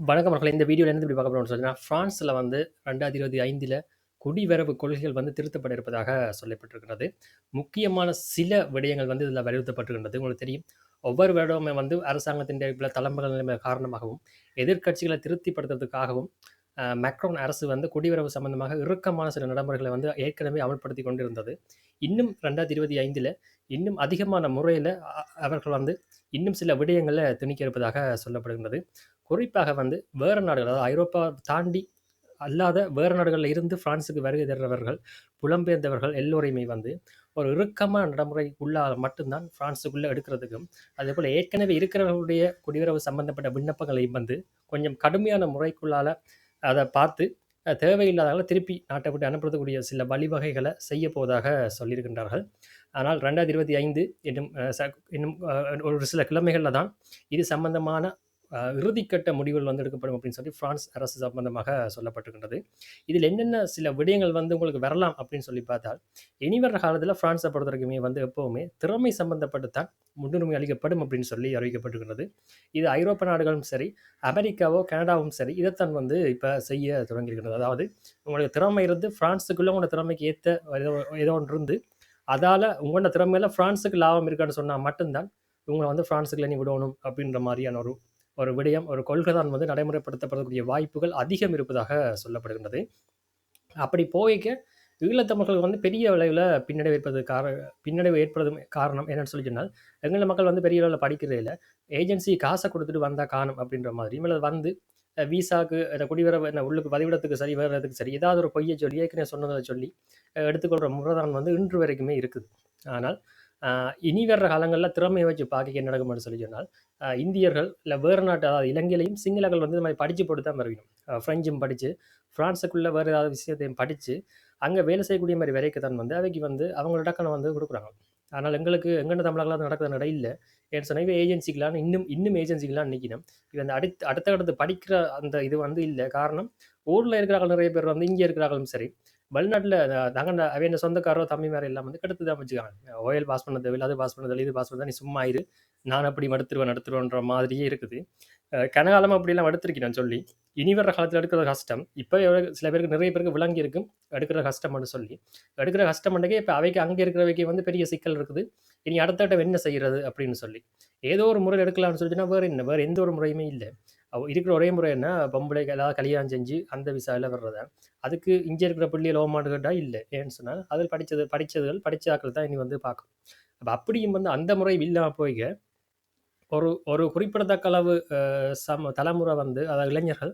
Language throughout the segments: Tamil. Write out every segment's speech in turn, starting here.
வணக்கம் மக்களே. இந்த வீடியோவில் என்ன இப்படி பார்க்க போறோம்னு சொன்னா, ஃப்ரான்ஸில் வந்து 2025ல குடிவரவு கொள்கைகள் வந்து திருத்தப்பட இருப்பதாக சொல்லப்பட்டிருக்கிறது. முக்கியமான சில விடயங்கள் வந்து இதில் வலியுறுத்தப்பட்டிருக்கின்றது. உங்களுக்கு தெரியும். ஒவ்வொரு வருடமுமே வந்து அரசாங்கத்தின் தலைமைகள் நிலைமை காரணமாகவும், எதிர்க்கட்சிகளை திருப்திப்படுத்துறதுக்காகவும், மேக்ரோன் அரசு வந்து குடிவரவு சம்பந்தமாக இறுக்கமான சில நடைமுறைகளை வந்து ஏற்கனவே அமல்படுத்திக் கொண்டிருந்தது. இன்னும் 2025ல இன்னும் அதிகமான முறையில் அவர்கள் வந்து இன்னும் சில விடயங்களை திணிக்க இருப்பதாக சொல்லப்படுகின்றது. குறிப்பாக வந்து வேறு நாடுகள், அதாவது ஐரோப்பா தாண்டி அல்லாத வேறு நாடுகளில் இருந்து பிரான்சுக்கு வருகை தருபவர்கள், புலம்பெயர்ந்தவர்கள் எல்லோரையுமே வந்து ஒரு இறுக்கமான நடைமுறைக்குள்ளால் மட்டும்தான் பிரான்ஸுக்குள்ளே எடுக்கிறதுக்கும் எடுக்கிறதுக்கும், அதேபோல ஏற்கனவே இருக்கிறவர்களுடைய குடியுறவு சம்பந்தப்பட்ட விண்ணப்பங்களையும் வந்து கொஞ்சம் கடுமையான முறைக்குள்ளால அதை பார்த்து, அ திருப்பி நாட்டை விட்டு அனுப்புறதுக்கூடிய சில வழிவகைகளை செய்ய போவதாக சொல்லியிருக்கின்றார்கள். ஆனால் 2025 இன்னும் அ ச இன்னும் ஒரு சில கிழமைகளில் தான் இது சம்பந்தமான இறுதிக்கட்ட முடிவுகள் வந்து எடுக்கப்படும் அப்படின்னு சொல்லி பிரான்ஸ் அரசு சம்பந்தமாக சொல்லப்பட்டிருக்கின்றது. இதில் என்னென்ன சில விடயங்கள் வந்து உங்களுக்கு வரலாம் அப்படின்னு சொல்லி பார்த்தால், இனி வர்ற காலத்தில பொறுத்த பொறுத்தவரைக்குமே வந்து எப்போவுமே திறமை சம்பந்தப்பட்டு தான் முன்னுரிமை அளிக்கப்படும் அப்படின்னு சொல்லி அறிவிக்கப்பட்டிருக்கிறது. இது ஐரோப்பிய நாடுகளும் சரி, அமெரிக்காவோ, கனடாவும் சரி, இதைத்தான் வந்து இப்போ செய்ய தொடங்கியிருக்கிறது. அதாவது உங்களுக்கு திறமை இருந்து ஃப்ரான்ஸுக்குள்ளே உங்களோட திறமைக்கு ஏற்ற ஏதோ ஏதோ ஒன்று இருந்து, அதால் உங்களோட திறமையில் ஃப்ரான்ஸுக்கு லாபம் இருக்கான்னு சொன்னால் மட்டும்தான் இவங்களை வந்து ஃப்ரான்ஸுக்குள்ளே நீ விடணும் அப்படின்ற மாதிரியான ஒரு ஒரு விடயம், ஒரு கொள்கை தான் வந்து நடைமுறைப்படுத்தப்படக்கூடிய வாய்ப்புகள் அதிகம் இருப்பதாக சொல்லப்படுகின்றது. அப்படி போகைக்க ஈழத்தமிழர்கள் வந்து பெரிய அளவில் பின்னடைவு ஏற்படுவதற்கு கார பின்னடைவு ஏற்படுவதும் காரணம் என்னன்னு சொல்லி சொன்னால், எங்களை மக்கள் வந்து பெரிய அளவில் படிக்கிறதே இல்லை ஏஜென்சி காசை கொடுத்துட்டு வந்தால் காணும் அப்படின்ற மாதிரி, இவங்கள வந்து விசாக்கு இந்த குடிவர என்ன உள்ளுக்கு பதிவிடத்துக்கு சரி, வர்றதுக்கு சரி, ஏதாவது ஒரு பொய்யை சொல்லி, ஏற்கனவே சொன்னதை சொல்லி எடுத்துக்கொள்கிற முறைதான் வந்து இன்று வரைக்குமே இருக்குது. ஆனால், இனி வர்ற காலங்களில் திறமையை வச்சு பார்க்க என்ன நடக்கும்னு சொல்லி சொன்னால், இந்தியர்கள் இல்லை வேறு நாட்டு அதாவது இலங்கையிலையும் சிங்களர்கள் வந்து இந்த மாதிரி படித்து போட்டு தான் வருவினம். ஃப்ரெஞ்சும் படித்து ஃப்ரான்ஸுக்குள்ளே வேறு ஏதாவது விஷயத்தையும் படித்து அங்கே வேலை செய்யக்கூடிய மாதிரி வேலைக்கு தான் வந்து அவைக்கு வந்து அவங்களோட டக்குனு வந்து கொடுக்குறாங்க. ஆனால் எங்களுக்கு எங்கன தமிழர்களா நடக்கிற நட இல்லை. ஏன்னு சொன்னால் இவன் ஏஜென்சிக்குலாம் இன்னும் இன்னும் ஏஜென்சிக்கெலாம் நிற்கணும் இவன் அந்த அடுத் அடுத்த அடுத்து படிக்கிற அந்த இது வந்து இல்லை. காரணம், ஊரில் இருக்கிறார்கள் நிறைய பேர் வந்து இங்கே இருக்கிறார்களும் சரி, வெளிநாட்டுல அ தங்கன சொந்தக்காரோ தம்பி மேலே எல்லாம் வந்து கெடுத்து தான் வச்சுக்காங்க. ஓஎல் பாஸ் பண்ண தேவையில்ல, அது பாஸ் பண்ண இது பாஸ் பண்ண நீ சும்மா ஆயிரு நான் அப்படி மடுத்துருவேன் எடுத்துருவேன்ற மாதிரியே இருக்குது. கனகாலம் அப்படிலாம் எடுத்திருக்கிறேன் சொல்லி, இனி வர்ற காலத்தில் எடுக்கிறது கஷ்டம். இப்போ சில பேருக்கு நிறைய பேருக்கு விளங்கி இருக்கும். எடுக்கிற கஷ்டம்னு சொல்லி. எடுக்கிற கஷ்டம்ன்றக்கே இப்போ அவைக்கு அங்கே இருக்கிறவைக்கு வந்து பெரிய சிக்கல் இருக்குது. இனி அடுத்த என்ன செய்கிறது அப்படின்னு சொல்லி. ஏதோ ஒரு முறை எடுக்கலாம்னு சொல்லிச்சுன்னா, வேறு என்ன? வேறு எந்த ஒரு முறையுமே இல்லை இருக்கிற ஒரே முறை என்ன? பொம்பளை ஏதாவது கல்யாணம் செஞ்சு அந்த விசாவில் வர்றதை அதுக்கு இங்கே இருக்கிற பிள்ளைய லவ் பண்ணுமான்னு இல்லை ஏன்னு சொன்னால் அதில் படித்தது படித்ததுகள் படித்தாக்கள் தான் இனி வந்து பார்க்கும். அப்போ அப்படியும் வந்து அந்த முறை இல்லாமல் போய்க்க, ஒரு ஒரு குறிப்பிடத்தக்க அளவு சம தலைமுறை வந்து அதாவது இளைஞர்கள்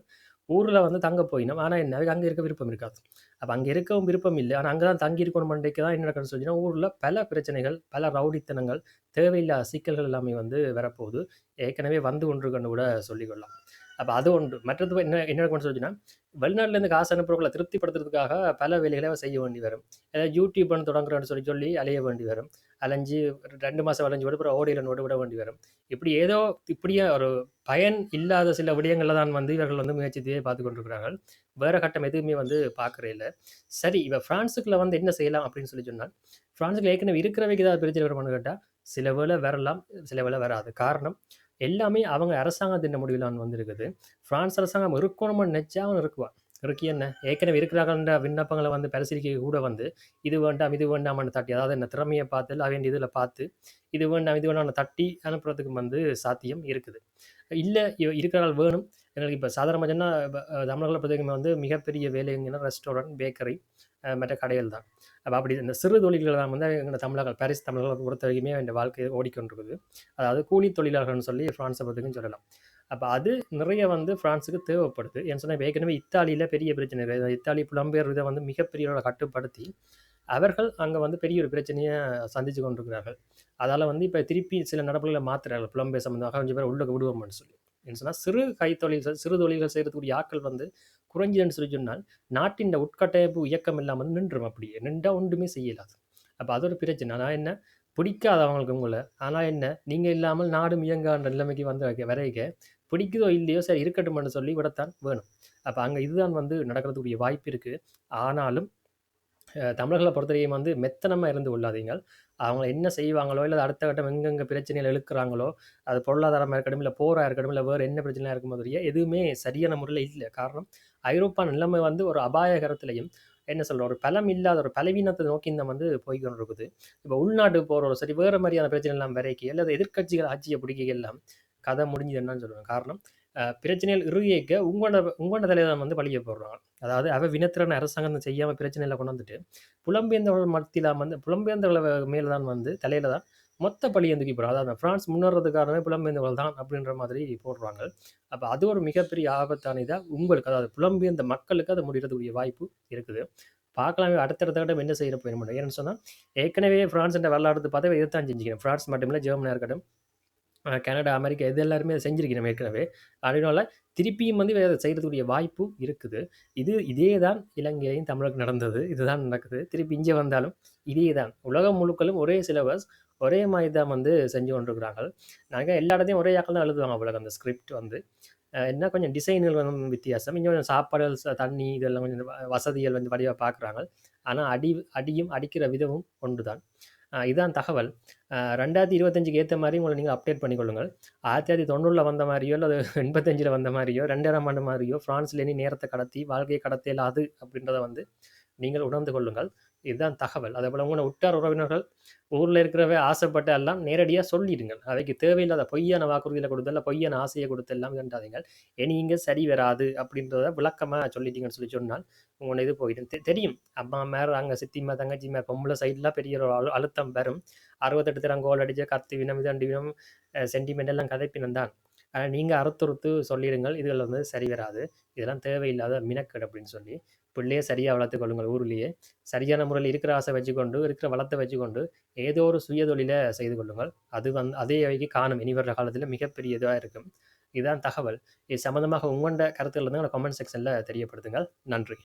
ஊரில் வந்து தங்க போயினோம் ஆனால் என்ன? அங்கே இருக்க விருப்பம் இருக்காது. அப்போ அங்கே இருக்கவும் விருப்பம் இல்லை ஆனால் அங்கே தான் தங்கி இருக்கணும்ன்றக்கு தான் என்ன நடக்கணும்னு சொன்னீங்கன்னா, ஊரில் பல பிரச்சனைகள், பல ரவுடித்தனங்கள், தேவையில்லாத சிக்கல்கள் எல்லாமே வந்து வரப்போகுது. ஏற்கனவே வந்து கொண்டிருக்குன்னு கூட சொல்லிக்கொள்ளலாம். அப்போ அது ஒன்று. மற்றது என்ன என்ன கொண்டு சொல்லிச்சுன்னா, வெளிநாட்டிலேருந்து காசு அனுப்புறவங்கள திருப்திப்படுத்துறதுக்காக பல வேலைகள செய்ய வேண்டி வரும். ஏதாவது யூடியூப் ஒன்று தொடங்குறேன்னு சொல்லி சொல்லி அலைய வேண்டி வரும். அலைஞ்சு ரெண்டு மாதம் வளைஞ்சு விட அப்புறம் ஓடியில் விட விட வேண்டி வரும். இப்படி ஏதோ இப்படியே ஒரு பயன் இல்லாத சில விடயங்களில் தான் வந்து இவர்கள் வந்து முயற்சித்தே பார்த்து கொண்டிருக்கிறார்கள். வேறு கட்டம் எதுவுமே வந்து பார்க்குறே இல்லை சரி இப்போ ஃப்ரான்ஸுக்குள்ள வந்து என்ன செய்யலாம் அப்படின்னு சொல்லி சொன்னால், ஃப்ரான்ஸுக்கு ஏற்கனவே இருக்கிறவைக்கு ஏதாவது பிரச்சனை வருமான்னு கேட்டால் சில வேலை வரலாம், சில வேலை வராது. காரணம், எல்லாமே அவங்க அரசாங்கத்தின் முடிவுல தான் வந்து இருக்குது. பிரான்ஸ் அரசாங்கம் இருக்கணும்னு நெனச்சா அவன் இருக்குவான். இருக்கு என்ன? ஏற்கனவே இருக்கிறாங்கன்ற விண்ணப்பங்களை வந்து பரிசீலிக்க கூட வந்து, இது வேண்டாம், இது வேண்டாம்னு தட்டி, அதாவது என்ன திறமையை பார்த்து, அவன் இதில் பார்த்து, இது வேண்டாம், இது வேண்டாம் தட்டி அனுப்புறதுக்கு வந்து சாத்தியம் இருக்குது. இல்லை இ வேணும். எங்களுக்கு இப்போ சாதாரணமாக சொன்னா, இப்ப அ வந்து மிகப்பெரிய வேலைங்கன்னா ரெஸ்டாரண்ட், பேக்கரி, மற்ற கடைகள் தான். அப்போ அப்படி இந்த சிறு தொழில்கள் தான் வந்து எங்கள் தமிழர்கள் பாரிஸ் தமிழர்கள் பொறுத்த வரைக்குமே இந்த வாழ்க்கையை ஓடிக்கொண்டிருக்குது. அதாவது கூலி தொழிலாளர்கள்னு சொல்லி ஃப்ரான்ஸை பொறுத்தவரைக்கும் சொல்லலாம். அப்போ அது நிறைய வந்து ஃப்ரான்ஸுக்கு தேவைப்படுது. ஏன்னு சொன்னால் ஏற்கனவே இத்தாலியில் பெரிய பிரச்சனை இத்தாலி புலம்பெயர் இதை வந்து மிகப்பெரிய கட்டுப்படுத்தி, அவர்கள் அங்கே வந்து பெரிய ஒரு பிரச்சனையை சந்தித்து கொண்டிருக்கிறார்கள். அதால் வந்து இப்போ திருப்பி சில நடப்புகளை மாற்றுறார்கள் புலம்பெயர் சம்மந்தமாக கொஞ்சம் பேர் உள்ளே விடுவோம்னு சொல்லி. என்ன சொன்னால் சிறு கைத்தொழில்கள், சிறு தொழில்கள் செய்கிறதுக்குரிய ஆட்கள் வந்து குறைஞ்சதுன்னு சொல்லி சொன்னால், நாட்டின் உட்கட்டமைப்பு இயக்கம் இல்லாமல் வந்து நின்றும் அப்படியே. நின்றா ஒன்றுமே செய்யலாது அப்போ அது ஒரு பிரச்சனை. ஆனா என்ன? பிடிக்காது அவங்களுக்கு ஆனால் என்ன? நீங்கள் இல்லாமல் நாடும் இயங்கான்ற நிலைமைக்கு வந்து வரைக்க, பிடிக்குதோ இல்லையோ சரி இருக்கட்டும்னு சொல்லி விடத்தான் வேணும். அப்போ அங்கே இதுதான் வந்து நடக்கிறதுக்குரிய வாய்ப்பு இருக்குது ஆனாலும், தமிழர்களை பொறுத்தவரைக்கும் வந்து மெத்தனமாக இருந்து கொள்ளாதீங்கள். அவங்க என்ன செய்வாங்களோ இல்லை அடுத்த கட்டம் எங்கெங்கே பிரச்சனையில் இழுக்கிறாங்களோ அது பொருளாதாரமாக இருக்கட்டும் இல்லை போராக இருக்கட்டும் இல்லை வேறு என்ன பிரச்சனையாக இருக்கும் மாதிரியே எதுவுமே சரியான முறையில் இல்லை. காரணம் ஐரோப்பா நிலைமை வந்து ஒரு அபாயகரத்துலையும் என்ன சொல்கிற ஒரு பலம் இல்லாத ஒரு பலவீனத்தை நோக்கி இந்த வந்து போய்கொண்டு இருக்குது இப்போ உள்நாட்டு போகிற ஒரு சரி வேறு மாதிரியான பிரச்சனை எல்லாம் வரைக்கும் அல்லது எதிர்க்கட்சிகள் ஆட்சியை பிடிக்க எல்லாம் கதை முடிஞ்சது என்னன்னு சொல்லுவேன். காரணம் பிரச்சனையில் இறுகியக்க உங்கொண்ட உங்களோட தலைவர் வந்து பழிய போடுறாங்க. அதாவது அவ வினத்திறன் அரசாங்கம் செய்யாமல் பிரச்சனையில் கொண்டு வந்துட்டு புலம்பெயர்ந்தவர்கள் மத்தியில் வந்து புலம்பெயர்ந்தவர்கள் மேலே தான் வந்து தலையில தான் மொத்த பழியை தூக்கி போடுறாங்க. அதாவது பிரான்ஸ் முன்னேறதுக்கு காரணமே புலம்பெயர்ந்தவர்கள் தான் அப்படின்ற மாதிரி போடுறாங்க. அப்போ அது ஒரு மிகப்பெரிய ஆபத்தான இதாக உங்களுக்கு அதாவது புலம்பெயர்ந்த மக்களுக்கு அதை முடிகிறதுக்குரிய வாய்ப்பு இருக்குது. பார்க்கலாமே அடுத்தடுத்த கட்டம் என்ன செய்யற போயிட ஏன்னு சொன்னால் ஏற்கனவே ஃப்ரான்ஸ் என்ற வரலாறு பார்த்தா இதைத்தான் செஞ்சுக்கிறேன். ஃப்ரான்ஸ் மட்டுமில்லை ஜெர்மனியாக இருக்கட்டும் கனடா அமெரிக்கா இது எல்லாருமே அதை செஞ்சிருக்கிறோம் ஏற்கனவே. அதனால திருப்பியும் வந்து அதை செய்கிறதுக்குரிய வாய்ப்பு இருக்குது. இது இதே தான் இலங்கையிலையும் தமிழுக்கு நடந்தது. இதுதான் நடக்குது. திருப்பி இங்கே வந்தாலும் இதே தான். உலகம் முழுக்களும் ஒரே சிலபஸ் ஒரே மாதிரி தான் வந்து செஞ்சு கொண்டிருக்கிறாங்க நாங்கள் எல்லா இடத்தையும் ஒரே ஆக்கள் தான் எழுதுவாங்க அவ்வளோ அந்த ஸ்கிரிப்ட் வந்து. என்ன கொஞ்சம் டிசைன்கள் வந்து வித்தியாசம். இன்னும் கொஞ்சம் சாப்பாடுகள் தண்ணி இதெல்லாம் கொஞ்சம் வ- வசதிகள் வந்து வடிவாக பார்க்குறாங்க ஆனால் அடி அடியும் அடிக்கிற விதமும் ஒன்று தான் இதான் தகவல். ரெண்டாயிரத்தி இருபத்தஞ்சுக்கு ஏற்ற மாதிரி உங்களை நீங்கள் அப்டேட் பண்ணிக்கொள்ளுங்கள். ஆயிரத்தி தொள்ளாயிரத்தி தொண்ணூறில் வந்த மாதிரியோ அல்லது எண்பத்தஞ்சில் வந்த மாதிரியோ ரெண்டாயிரம் ஆண்டு மாதிரியோ ஃப்ரான்ஸ்லேருந்து நேரத்தை கடத்தி வாழ்க்கையை கடத்தியில் அது அப்படின்றத வந்து நீங்கள் உணர்ந்து கொள்ளுங்கள். இதுதான் தகவல். அதே போல் உங்களை உற்றார் உறவினர்கள் ஊரில் இருக்கிறவே ஆசைப்பட்ட எல்லாம் நேரடியாக சொல்லிடுங்கள். அவைக்கு தேவையில்லாத பொய்யான வாக்குறுதியில் கொடுத்தல பொய்யான ஆசையை கொடுத்து எல்லாம் கண்டாதீங்கள் இனி இங்கே சரி வராது அப்படின்றத விளக்கமாக சொல்லிட்டீங்கன்னு சொல்லி சொன்னால் உங்களை இது போயிடும். தெ- தெரியும். அம்மா மேர் அங்கே சித்திமா தங்கச்சி மேர் பொம்பளை சைட்லாம் பெரிய ஒரு அழு அழுத்தம் வரும். அறுபத்தெட்டு திறம் கோல் அடிச்ச கத்து வினம் இதண்டி வினம் சென்டிமெண்ட் எல்லாம் கதைப்பினம் தான். ஆனால் நீங்கள் அறுத்துறுத்து சொல்லிடுங்கள். இதில் வந்து சரி வராது. இதெல்லாம் தேவையில்லாத மினக்கெடு அப்படின்னு சொல்லி பிள்ளையே சரியாக வளர்த்து கொள்ளுங்கள் ஊர்லேயே. சரியான முறையில் இருக்கிற ஆசை வச்சுக்கொண்டு இருக்கிற வளத்தை வச்சுக்கொண்டு ஏதோ ஒரு சுய தொழிலை செய்து கொள்ளுங்கள். அது வந்து அதே வகைக்கு காணும். இனி வர்ற காலத்தில் மிகப்பெரிய இதுவாக இருக்கும். இதுதான் தகவல். இது சம்மந்தமாக உங்களோட கருத்துக்கள் இருந்தால் கமெண்ட் செக்ஷனில் தெரியப்படுத்துங்கள். நன்றி.